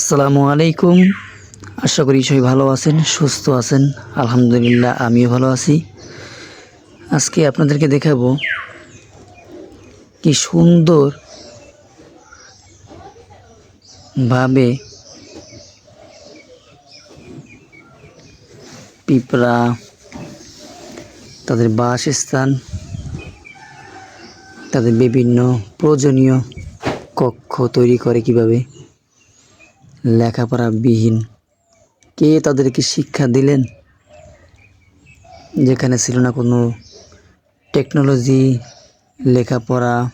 আসসালামু আলাইকুম। আশা করি সবাই ভালো আছেন, সুস্থ আছেন। আলহামদুলিল্লাহ, আমিও ভালো আছি। আজকে আপনাদেরকে দেখাবো কি সুন্দর ভাবে পিঁপড়া, তাদের বাসস্থান, তাদের বিভিন্ন প্রয়োজনীয় কক্ষ তৈরি করে কীভাবে। লেখাপড়া বিহীন কে তাদেরকে শিক্ষা দিলেন? যেখানে ছিল না কোনো টেকনোলজি, লেখাপড়া,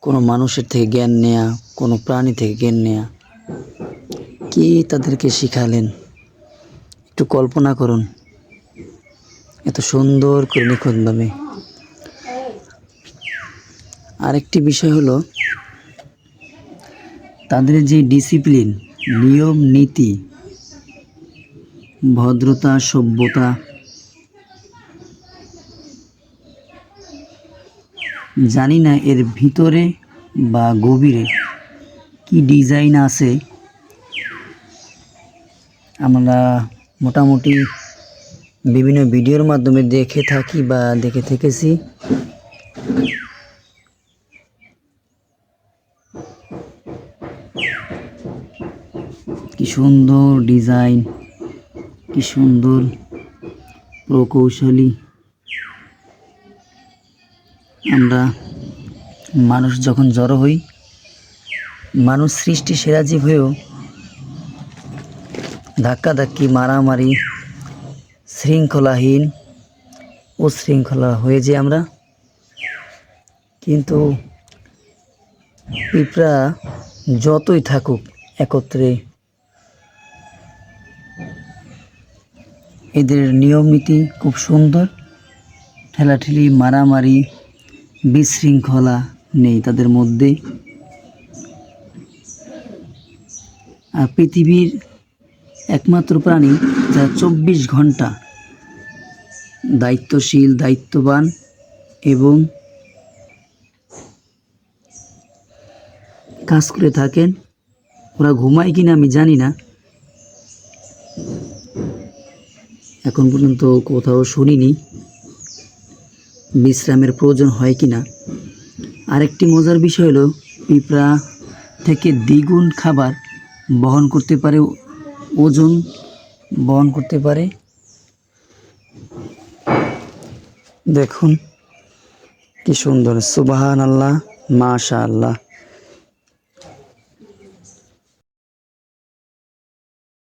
কোনো মানুষের থেকে জ্ঞান নেয়া, কোনো প্রাণী থেকে জ্ঞান নেয়া। কে তাদেরকে শিখালেন? একটু কল্পনা করুন। এত সুন্দর করে নিখুঁতভাবে আরেকটি বিষয় হলো তাদের যে ডিসিপ্লিন, নিয়ম, নীতি, ভদ্রতা, সভ্যতা, জানি না এর ভিতরে বা গভীরে কি ডিজাইন আছে। আমরা মোটামুটি বিভিন্ন ভিডিওর মাধ্যমে দেখে থাকি বা দেখে থেকেছি। কি সুন্দর ডিজাইন, কি সুন্দর প্রকৌশলী। আমরা মানুষ যখন জড়ো হই, মানুষ সৃষ্টি সেরা জীব হয়েও ধাক্কাধাক্কি, মারামারি শৃঙ্খলাহীন ও শৃঙ্খলা হয়ে যে আমরা। কিন্তু পিঁপড়া যতই থাকুক, একত্রে এদের নিয়ম নীতি খুব সুন্দর। ঠেলাঠেলি, মারামারি, বিশৃঙ্খলা নেই তাদের মধ্যে আর পৃথিবীর একমাত্র প্রাণী যা চব্বিশ ঘণ্টা দায়িত্বশীল, দায়িত্ববান এবং কাজ করে থাকেন, ওরা ঘুমায় কিনা আমি জানি না। এখন পর্যন্ত কোথাও শুনিনি। বিশ্রামের প্রয়োজন হয় কি না আরেকটি মজার বিষয় হলো, পিঁপড়া থেকে দ্বিগুণ খাবার বহন করতে পারে, ওজন বহন করতে পারে। দেখুন, কি সুন্দর সুবাহান আল্লাহ মাশা আল্লাহ